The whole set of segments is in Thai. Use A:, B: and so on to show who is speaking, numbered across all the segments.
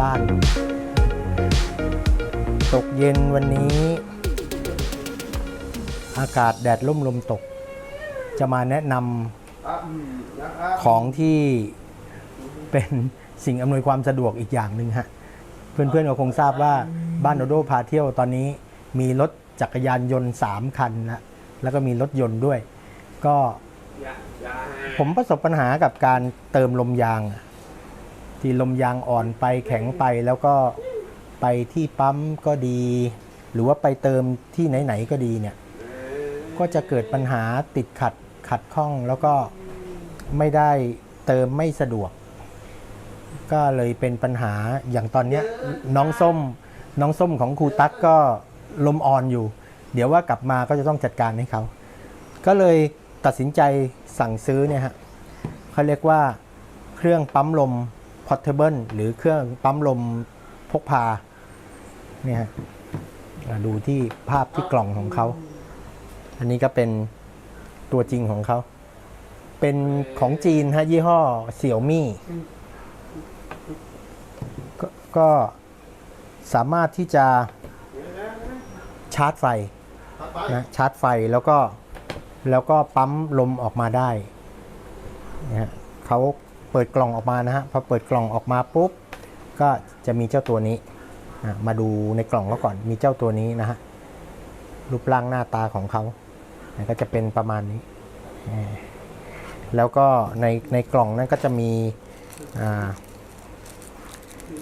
A: บ้าน ตกเย็นวันนี้ อากาศแดดร่มลมตก จะมาแนะนำของที่เป็นสิ่งอำนวยความสะดวกอีกอย่างหนึ่งฮะ เพื่อนๆก็คงทราบว่าบ้านโดโดพาเที่ยวตอนนี้มีรถจักรยานยนต์ 3 คันนะแล้วก็มีรถยนต์ด้วย ก็ผมประสบปัญหากับการเติมลมยาง ที่ลมยางอ่อนไปแข็งไปแล้วก็ไปที่ปั๊มก็ดี หรือว่าไปเติมที่ไหนๆก็ดีเนี่ยก็จะเกิดปัญหาติดขัดขัดข้องแล้วก็ไม่ได้เติมไม่สะดวก ก็เลยเป็นปัญหาอย่างตอนนี้น้องส้มน้องส้มของครูตั๊กก็ลมอ่อนอยู่ เดี๋ยวว่ากลับมาก็จะต้องจัดการให้เขาก็เลยตัดสินใจสั่งซื้อเนี่ยฮะเขาเรียกว่าเครื่องปั๊มลม portable หรือเครื่องปั๊มลมพกพาเนี่ยดูที่ภาพที่กล่องของเขา อันนี้ก็เป็นตัวจริงของเขา เป็นของจีนฮะยี่ห้อเสี่ยวมี่ก็สามารถที่จะชาร์จไฟนะชาร์จไฟแล้วก็แล้วก็ปั๊มลมออกมาได้นะเขา เปิดกล่องออกมานะฮะพอเปิดกล่องออกมาปุ๊บก็จะมีเจ้าตัวนี้นะมาดูในกล่องก็ก่อนมีเจ้าตัวนี้นะฮะรูปร่างหน้าตาของเขานะก็จะเป็นประมาณนี้ แล้วก็ในในกล่องนั้นก็จะมี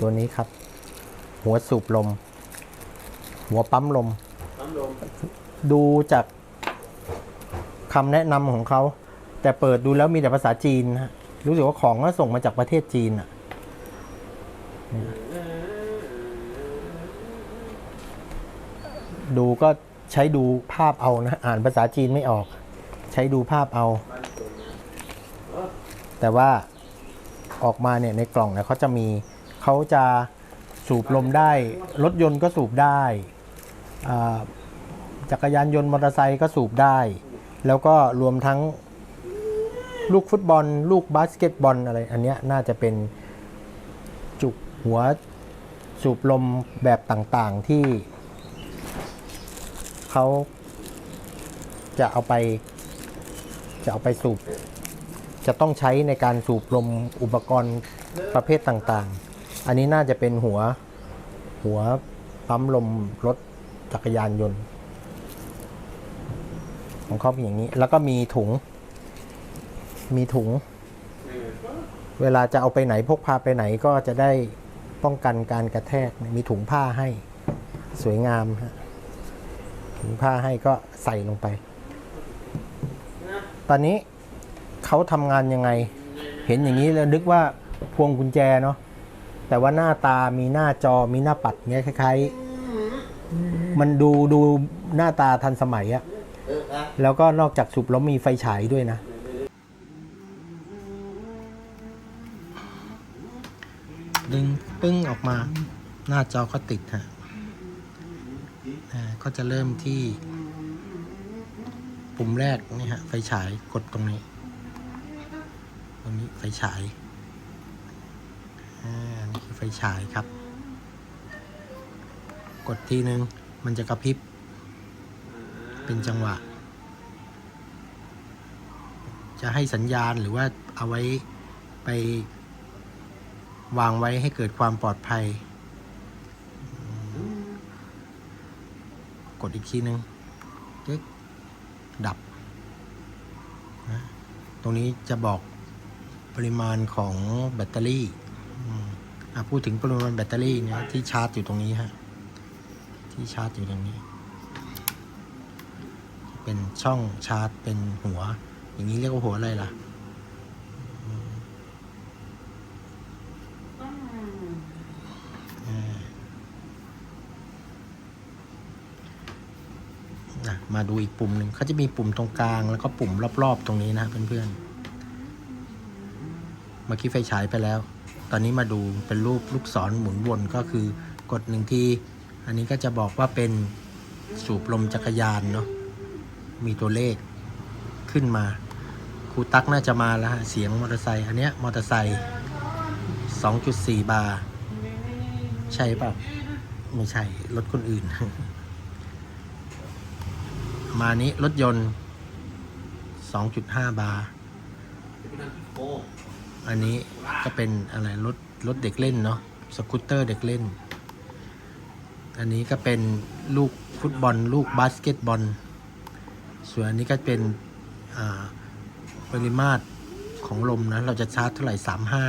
A: ตัวนี้ครับ หัวสูบลม หัวปั๊มลม ดูจากคำแนะนำของเขา แต่เปิดดูแล้วมีแต่ภาษาจีนนะฮะ รู้สึกว่าของก็ส่งมาจากประเทศจีนอะดูก็ใช้ดูภาพเอานะ อ่านภาษาจีนไม่ออก ใช้ดูภาพเอา แต่ว่าออกมาเนี่ยในกล่องเนี่ยเขาจะมีเขาจะสูบลมได้ รถยนต์ก็สูบได้ จักรยานยนต์มอเตอร์ไซค์ก็สูบได้ แล้วก็รวมทั้ง ลูกฟุตบอล ลูกบาสเกตบอลอะไรอันเนี้ยน่าจะเป็นจุกหัวสูบลมแบบต่างๆที่เขาจะเอาไปจะเอาไปสูบ จะต้องใช้ในการสูบลมอุปกรณ์ประเภทต่างๆ อันนี้น่าจะเป็นหัวหัวปั๊มลมรถจักรยานยนต์ ของเขาเป็นอย่างนี้ แล้วก็มีถุง มีถุง เวลาจะเอาไปไหนพกพาไปไหนก็จะได้ป้องกันการกระแทกมีถุงผ้าให้สวยงามฮะถุงผ้าให้ก็ใส่ลงไป ตอนนี้เขาทำงานยังไง เห็นอย่างนี้แล้วนึกว่าพวงกุญแจเนาะแต่ว่าหน้าตามีหน้าจอมีหน้าปัดเงี้ยคล้ายๆ มันดูดูหน้าตาทันสมัยอะแล้วก็นอกจากสูบแล้วมีไฟฉายด้วยนะ ปึ้งออกมา หน้าจอก็ติดฮะก็จะเริ่มที่ปุ่มแรกนี่ฮะไฟฉายกดตรงนี้ ตรงนี้ไฟฉายอ่านี่คือไฟฉายครับ กดทีนึงมันจะกระพริบ เป็นจังหวะ จะให้สัญญาณหรือว่าเอาไว้ไป วางไว้ให้เกิดความปลอดภัย กดอีกทีนึงจึ๊กดับนะตรงนี้จะบอกปริมาณของแบตเตอรี่อืมอะพูดถึงปริมาณแบตเตอรี่เนี่ยที่ชาร์จอยู่ตรงนี้ฮะ ที่ชาร์จอยู่ตรงนี้ เป็นช่องชาร์จเป็นหัว อย่างนี้เรียกว่าหัวอะไรล่ะอืมอ่าอะ มาดูอีกปุ่มหนึ่งเขาจะมีปุ่มตรงกลาง แล้วก็ปุ่มรอบๆ ตรงนี้นะเพื่อนๆเมื่อกี้ไฟฉายไปแล้ว ตอนนี้มาดูเป็นรูปลูกศรหมุนวนก็คือกดหนึ่งทีอันนี้ก็จะบอกว่าเป็นสูบลมจักรยานเนาะมีตัวเลขขึ้นมาค
B: รูตักน่าจะมาแล้วฮะเสียงมอเตอร์ไซค์อันเนี้ยมอเตอร์ไซค์2.4 บาร์ ใช่ปล่าไม่ใช่ รถคนอื่น มานี้รถยนต์ 2.5 บาร์ อันนี้ก็เป็นอะไรรถรถเด็กเล่นเนาะสกูตเตอร์เด็กเล่น อันนี้ก็เป็นลูกฟุตบอล ลูกบาสเกตบอล ส่วนอันนี้ก็เป็นปริมาตรของลมนะ เราจะชาร์จเท่าไหร่สามห้า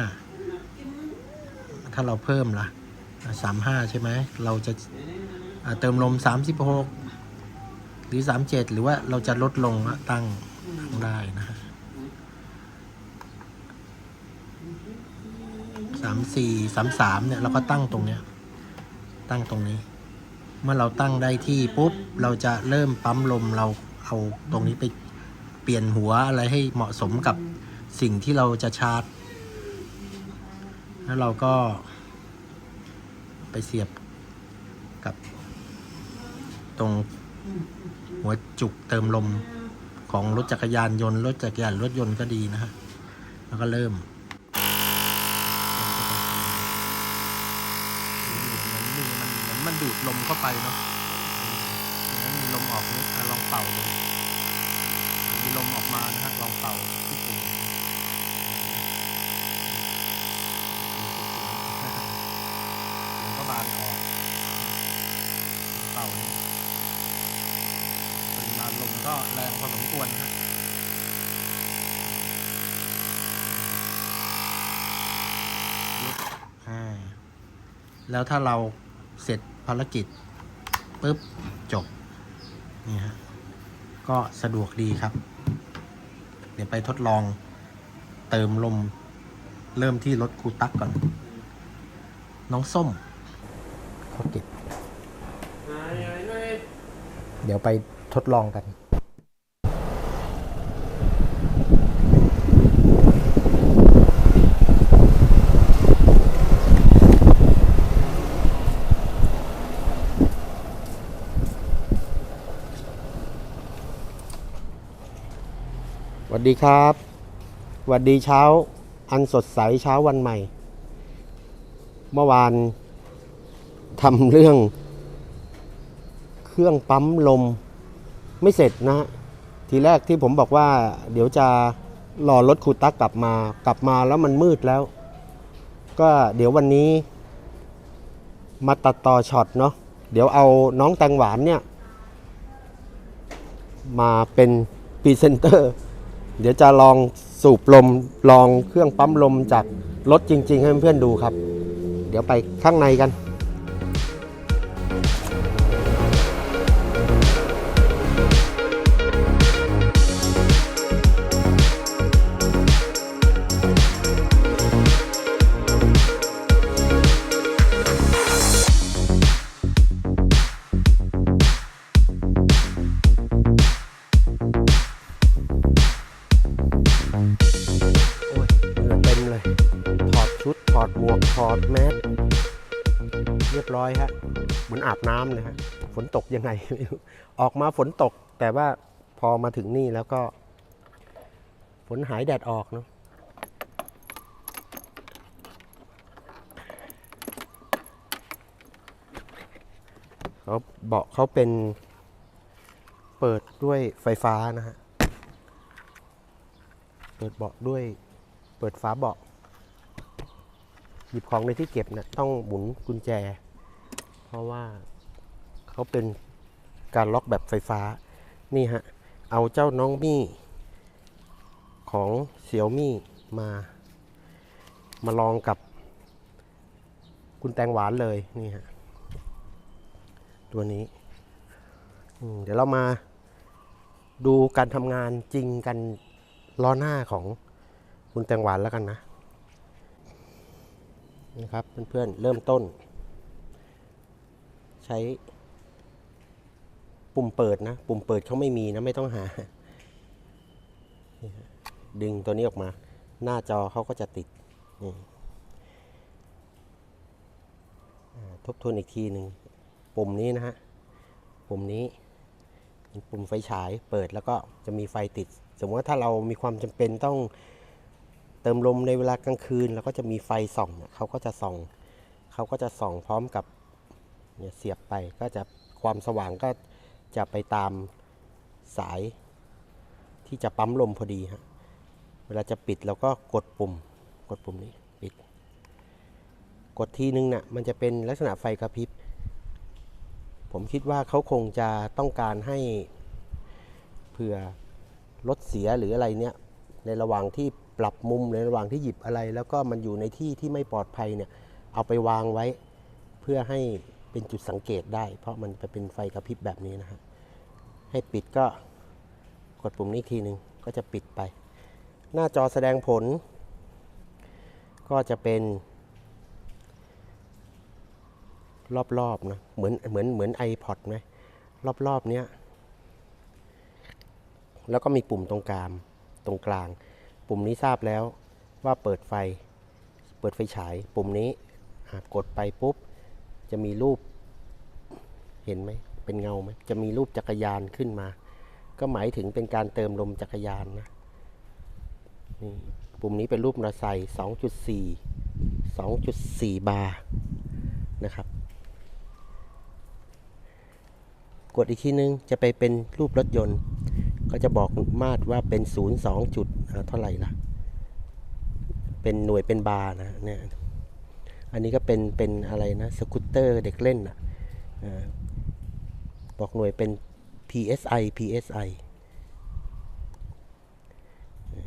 B: ถ้าเราเพิ่มล่ะสามห้าใช่ไหม เราจะเติมลมสามสิบ หรือสามเจ็ดหรือว่าเราจะลดลงตั้งตั้งได้นะฮะสามสี่สามสามเนี่ยเราก็ตั้งตรงเนี้ย ตั้งตรงนี้ เมื่อเราตั้งได้ที่ปุ๊บ เราจะเริ่มปั๊มลมเราเอาตรงนี้ไปเปลี่ยนหัวอะไรให้เหมาะสมกับสิ่งที่เราจะชาร์จ แล้วเราก็ไปเสียบกับตรง หัวจุกเติมลมของรถจักรยานยนต์รถจักรยานรถยนต์ก็ดีนะฮะแล้วก็เริ่มมันมีมันเหมือนมันดูดลมเข้าไปเนาะแล้วมีลมออกนี่อะลองเป่าดูมีลมออกมานะฮะลองเป่าที่ปุ่มก็บานออก เป่านี่ปริมาณ ลมก็แรงพอสมควรนะฮะลุกอ่าแล้วถ้าเราเสร็จภารกิจปุ๊บ จบ นี่ฮะ ก็สะดวกดีครับ เดี๋ยวไปทดลองเติมลม เริ่มที่รถคูตักก่อน น้องส้มเขาเก็บเดี๋ยวไป ทดลองกัน
A: สวัสดีครับสวัสดีเช้าอันสดใสเช้าวันใหม่ เมื่อวานทำเรื่องเครื่องปั๊มลม ไม่เสร็จนะฮะทีแรกที่ผมบอกว่า เดี๋ยวจะรอรถครูตักกลับมากลับมาแล้วมันมืดแล้ว ก็เดี๋ยววันนี้มาตัดต่อช็อตเนาะเดี๋ยวเอาน้องแตงหวานเนี่ย มาเป็นพรีเซนเตอร์ เดี๋ยวจะลองสูบลมลองเครื่องปั๊มลมจากรถจริง ๆ ให้เพื่อนๆดูครับ เดี๋ยวไปข้างในกัน ดหมวกถอดแมสเรียบร้อยฮะเหมือนอาบน้ำเลยฮะฝนตกยังไง ออกมาฝนตก แต่ว่าพอมาถึงนี่แล้วก็ ฝนหายแดดออกเนาะเขาเบาะเขาเป็นเปิดด้วยไฟฟ้านะฮะ เปิดเบาะด้วย เปิดฝาเบาะ หยิบของในที่เก็บนะ่ะต้องหมุนกุญแจ เพราะว่าเขาเป็นการล็อกแบบไฟฟ้า นี่ฮะ เอาเจ้าน้องมี่ ของเสี่ยวมี่มา มาลองกับ คุณแตงหวานเลยนี่ฮะ ตัวนี้ เดี๋ยวเรามาดูการทำงานจริงกันล้อหน้าของคุณแตงหวานแล้วกันนะ นะครับเพื่อนๆเริ่มต้น ใช้ ปุ่มเปิดนะ ปุ่มเปิดเขาไม่มีนะไม่ต้องหา ดึงตัวนี้ออกมา หน้าจอเขาก็จะติดทบทวนอีกทีหนึ่งปุ่มนี้นะฮะปุ่มนี้ปุ่มไฟฉายเปิดแล้วก็จะมีไฟติด สมมติว่าถ้าเรามีความจำเป็นต้อง เติมลมในเวลากลางคืนเราก็จะมีไฟส่องเขาก็จะส่องเขาก็จะส่องพร้อมกับเนี่ยเสียบไปก็จะความสว่างก็จะไปตามสายที่จะปั๊มลมพอดีฮะเวลาจะปิดเราก็กดปุ่มกดปุ่มนี้ปิด กดทีนึงน่ะมันจะเป็นลักษณะไฟกระพริบ ผมคิดว่าเขาคงจะต้องการให้เผื่อรถเสียหรืออะไรเนี่ย ในระหว่างที่ปรับมุมในระหว่างที่หยิบอะไร แล้วก็มันอยู่ในที่ที่ไม่ปลอดภัยเนี่ยเอาไปวางไว้ เพื่อให้เป็นจุดสังเกตได้ เพราะมันจะเป็นไฟกระพริบแบบนี้นะฮะให้ปิดก็กดปุ่มนี้ทีหนึ่งก็จะปิดไป หน้าจอแสดงผล ก็จะเป็นรอบๆนะเหมือนเหมือนเหมือน iPod ไหมรอบๆเนี้ยแล้วก็มีปุ่มตรงกลาง ตรงกลาง ปุ่มนี้ทราบแล้วว่าเปิดไฟ เปิดไฟฉาย ปุ่มนี้กดไปปุ๊บ จะมีรูป เห็นไหม เป็นเงาไหม จะมีรูปจักรยานขึ้นมา ก็หมายถึงเป็นการเติมลมจักรยานนะ นี่ ปุ่มนี้เป็นรูปมอเตอร์ไซค์2.4 2.4 บาร์นะครับ กดอีกทีนึง จะไปเป็นรูปรถยนต์ ก็จะบอกมาตรว่าเป็น0 2จุดอ่าเท่าไหร่ล่ะ เป็นหน่วยเป็นบาร์นะเนี่ยอันนี้ก็เป็นเป็นอะไรนะสกูตเตอร์เด็กเล่นอะบอกหน่วยเป็น PSI PSI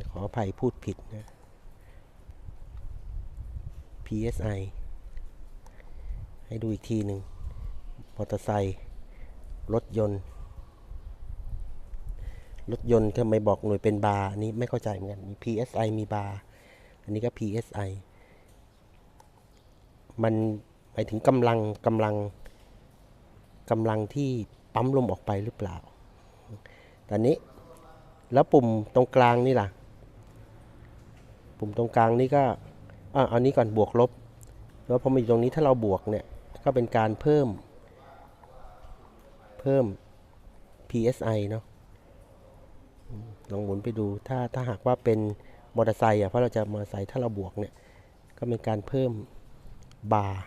A: ขออภัยพูดผิดนะ PSI ให้ดูอีกทีหนึ่งมอเตอร์ไซค์รถยนต์ รถยนต์ทำไมบอกหน่วยเป็นบาร์นี้ไม่เข้าใจเหมือนกันมี PSI มีบาร์อันนี้ก็ PSI มันหมายถึงกำลังกำลังกำลังที่ปั๊มลมออกไปหรือเปล่า ตอนนี้แล้วปุ่มตรงกลางนี่ล่ะ ปุ่มตรงกลางนี่ก็อ่าอันนี้ก่อนบวกลบ แล้วพอมาอยู่ตรงนี้ถ้าเราบวกเนี่ยก็เป็นการเพิ่ม เพิ่ม PSI เนาะ ลองหมุนไปดูถ้าถ้าหากว่าเป็นมอเตอร์ไซค์อะเพราะเราจะมอเตอร์ไซค์ถ้าเราบวกเนี่ยก็เป็นการเพิ่มบาร์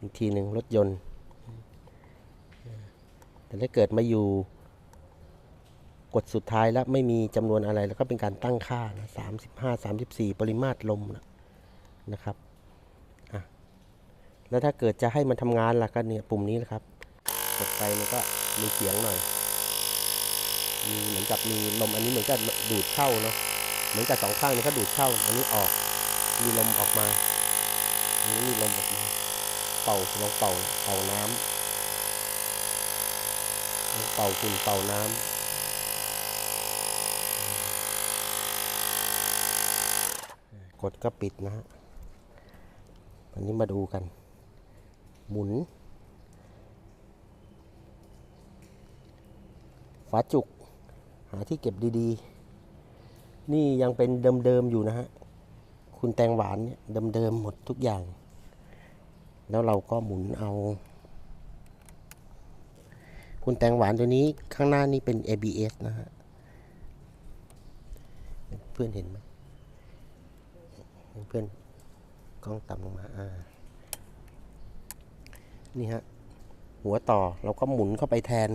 A: อีกทีหนึ่งรถยนต์ แต่ถ้าเกิดมาอยู่กดสุดท้ายแล้วไม่มีจำนวนอะไรแล้วก็เป็นการตั้งค่านะสามสิบห้าสามสิบสี่ปริมาตรลมนะนะครับ แล้วถ้าเกิดจะให้มันทำงานล่ะก็เนี่ยปุ่มนี้นะครับ กดไปมันก็มีเสียงหน่อย มีเหมือนกับมีลมอันนี้เหมือนกับดูดเข้าเนาะ เหมือนกับสองข้างนี้เขาดูดเข้า อันนี้ออก มีลมออกมา อันนี้มีลมออกมา เป่าลองเป่าเป่าน้ำลองเป่าฝุ่นเป่าน้ำกดก็ปิดนะฮะอันนี้มาดูกัน หมุน ฝาจุก หาที่เก็บดีๆ นี่ยังเป็นเดิมๆอยู่นะฮะ คุณแตงหวานเนี่ยเดิมๆหมดทุกอย่าง แล้วเราก็หมุนเอา คุณแตงหวานตัวนี้ข้างหน้านี่เป็น ABS นะฮะ เพื่อนเห็นไหมเพื่อนกล้องต่ำลงมาอ่า นี่ฮะหัวต่อเราก็หมุนเข้าไปแทน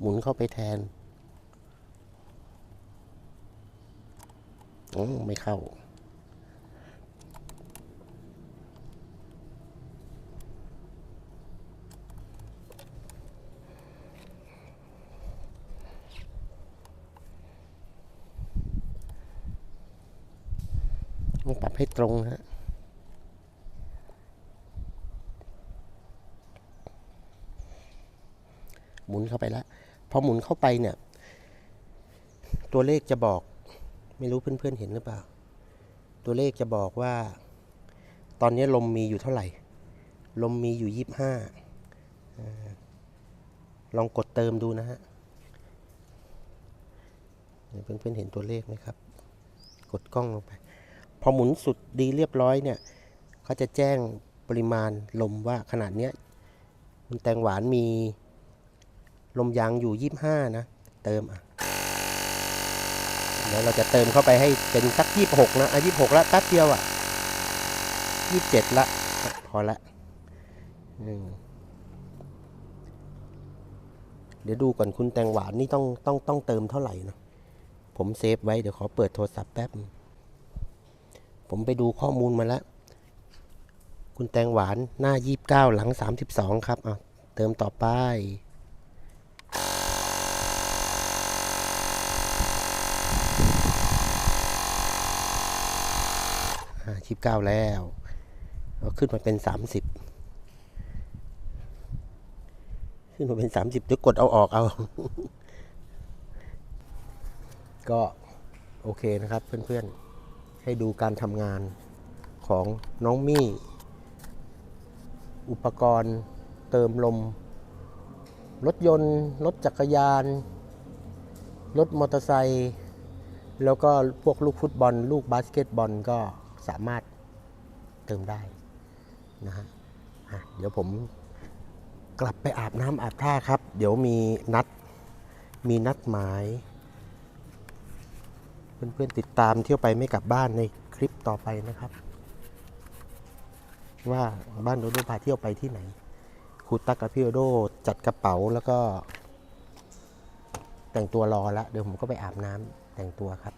A: หมุนเข้าไปแทน โอ้ไม่เข้า ปรับให้ตรงนะฮะหมุนเข้าไปแล้วพอหมุนเข้าไปเนี่ย ตัวเลขจะบอก ไม่รู้เพื่อนๆเห็นหรือเปล่า ตัวเลขจะบอกว่า ตอนนี้ลมมีอยู่เท่าไหร่ ลมมีอยู่ยี่ห้าลองกดเติมดูนะฮะเพื่อนๆเห็นตัวเลขไหมครับ กดกล้องลงไป พอหมุนสุดดีเรียบร้อยเนี่ยเขาจะแจ้งปริมาณลมว่าขนาดเนี้ยคุณแตงหวานมีลมยางอยู่ 25 นะ เติมอะเดี๋ยวเราจะเติมเข้าไปให้เป็นสัก 26 นะอะ26 ละแป๊บเดียวอะ 27 ละ พอละเดี๋ยวดูก่อนคุณแตงหวานนี่ต้องต้องต้องเติมเท่าไหร่นะผมเซฟไว้เดี๋ยวขอเปิดโทรศัพท์แป๊บ ผมไปดูข้อมูลมาแล้ว คุณแตงหวานหน้า 29 หลัง 32 ครับอะเติมต่อไปอ่า29แล้วเอาขึ้นมาเป็น30ขึ้นมาเป็น30เดี๋ยวกดเอาออกเอา ก็โอเคนะครับเพื่อนๆ ให้ดูการทำงานของน้องมี่ อุปกรณ์เติมลม รถยนต์ รถจักรยาน รถมอเตอร์ไซค์แล้วก็พวกลูกฟุตบอล ลูกบาสเกตบอลก็สามารถเติมได้นะฮะเดี๋ยวผมกลับไปอาบน้ำอาบท่าครับ เดี๋ยวมีนัดมีนัดหมาย เพื่อนๆติดตามเที่ยวไปไม่กลับบ้านในคลิปต่อไปนะครับ ว่าบ้านโดโดพาเที่ยวไปที่ไหนครูตักกับพี่โดโดจัดกระเป๋าแล้วก็ แต่งตัวรอล้วเดี๋ยวผมก็ไปอาบน้ำแต่งตัวครับ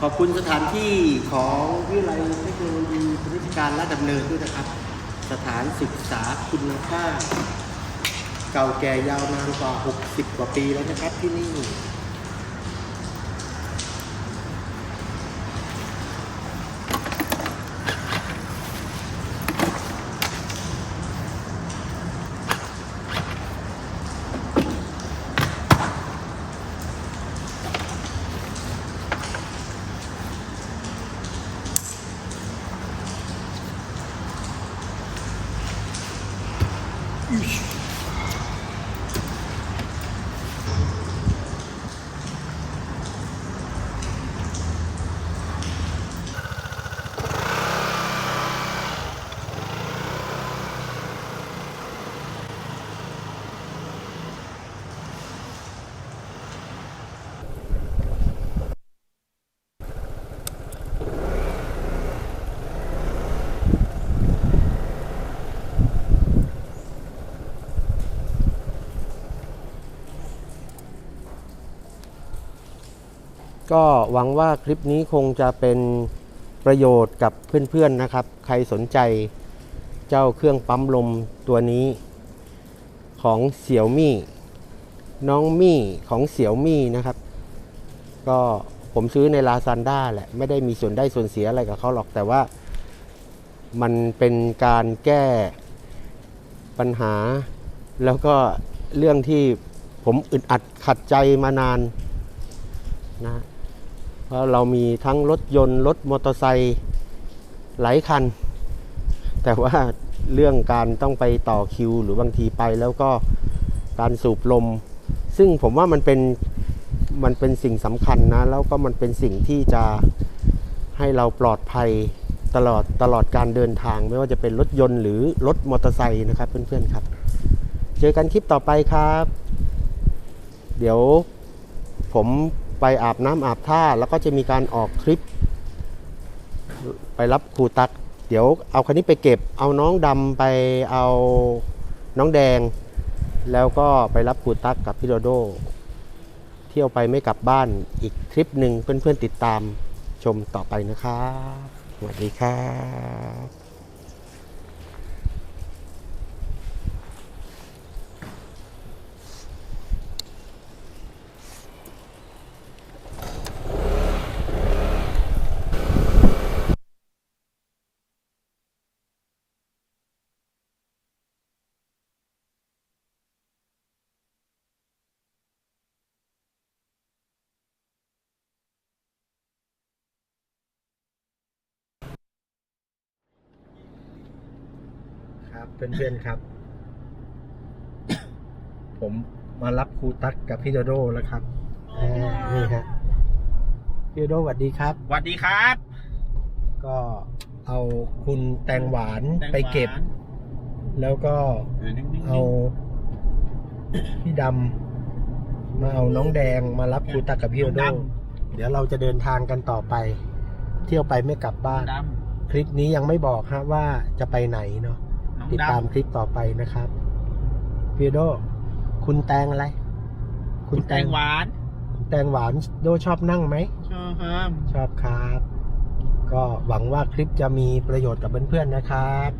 A: ขอบคุณสถานที่ของวิทยาลัยเทคโนโลยีพนิชการและดำเนินด้วยนะครับ ถานศึกษาคุณค่า เก่าแก่ยาวนานกว่า 60 กว่าปีแล้วนะครับที่นี่ ก็หวังว่าคลิปนี้คงจะเป็นประโยชน์กับเพื่อนๆนะครับ ใครสนใจเจ้าเครื่องปั๊มลมตัวนี้ของเสี่ยวมี่น้องมี่ของเสี่ยวมี่นะครับ ก็ผมซื้อในลาซ a นด้าแหละ ไม่ได้มีส่วนได้ส่วนเสียอะไรกับเขาหรอกแต่ว่า มันเป็นการแก้ปัญหา แล้วก็เรื่องที่ผมอึดอัดขัดใจมานานนะ ราะเรามีทั้งรถยนต์รถมอเตอร์ไซค์หลายคัน แต่ว่าเรื่องการต้องไปต่อคิว หรือบางทีไปแล้วก็การสูบลม ซึ่งผมว่ามันเป็นมันเป็นสิ่งสำคัญนะ แล้วก็มันเป็นสิ่งที่จะให้เราปลอดภัยตลอดตลอดการเดินทาง ไม่ว่าจะเป็นรถยนต์หรือรถมอเตอร์ไซค์นะครับเพื่อนๆครับ เจอกันคลิปต่อไปครับ เดี๋ยวผม ไปอาบน้ำอาบท่า แล้วก็จะมีการออกคลิป ไปรับครูตัก เดี๋ยวเอาคันนี้ไปเก็บ เอาน้องดำไปเอาน้องแดง แล้วก็ไปรับครูตักกับพี่โดโดเที่ยวไปไม่กลับบ้านอีกคลิปหนึ่งเพื่อนๆติดตามชมต่อไปนะครับสวัสดีครับ เพื่อนๆครับ ผมมารับครูตั๊กกับพี่โดโดแล้วครับอ่านี่ฮะพี่โดโดสวัสดีครับ
C: สวัสดีครับ
A: ก็เอาคุณแตงหวาน
C: แตง
A: ไปเก็บ
C: หวาน
A: แล้วก็
C: เออนิ่งๆ
A: เอาพี่ดำมาเอาน้องแดงมารับครูตักกับพี่โอโด
C: น้องด
A: เดี๋ยวเราจะเดินทางกันต่อไป เที่ยวไปไม่กลับบ้าน
C: ด
A: คลิปนี้ยังไม่บอกฮะว่าจะไปไหนเนาะำ
C: น้อง
A: ติดตาม
C: ดำ
A: คลิปต่อไปนะครับพี่โด คุณแตงอะไร
C: คุณแตงหวาน
A: คุณแตงหวานโดชอบนั่งไหม
C: ชอบครับ
A: ชอบครับ ก็หวังว่าคลิปจะมีประโยชน์กับเพื่อนๆนะครับ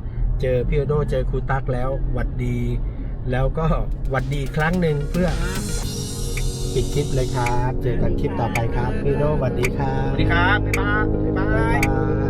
A: เจอพี่โอโดเจอครูตักแล้วหวัดดี แล้วก็หวัดดีอีกครั้งหนึ่งเพื่อปิดคลิปเลยครับ เจอกันคลิปต่อไปครับพี่โอโดหวัดดีครับ
C: สวัสดีครับ บ๊ายบาย บ๊ายบา
A: บ๊าย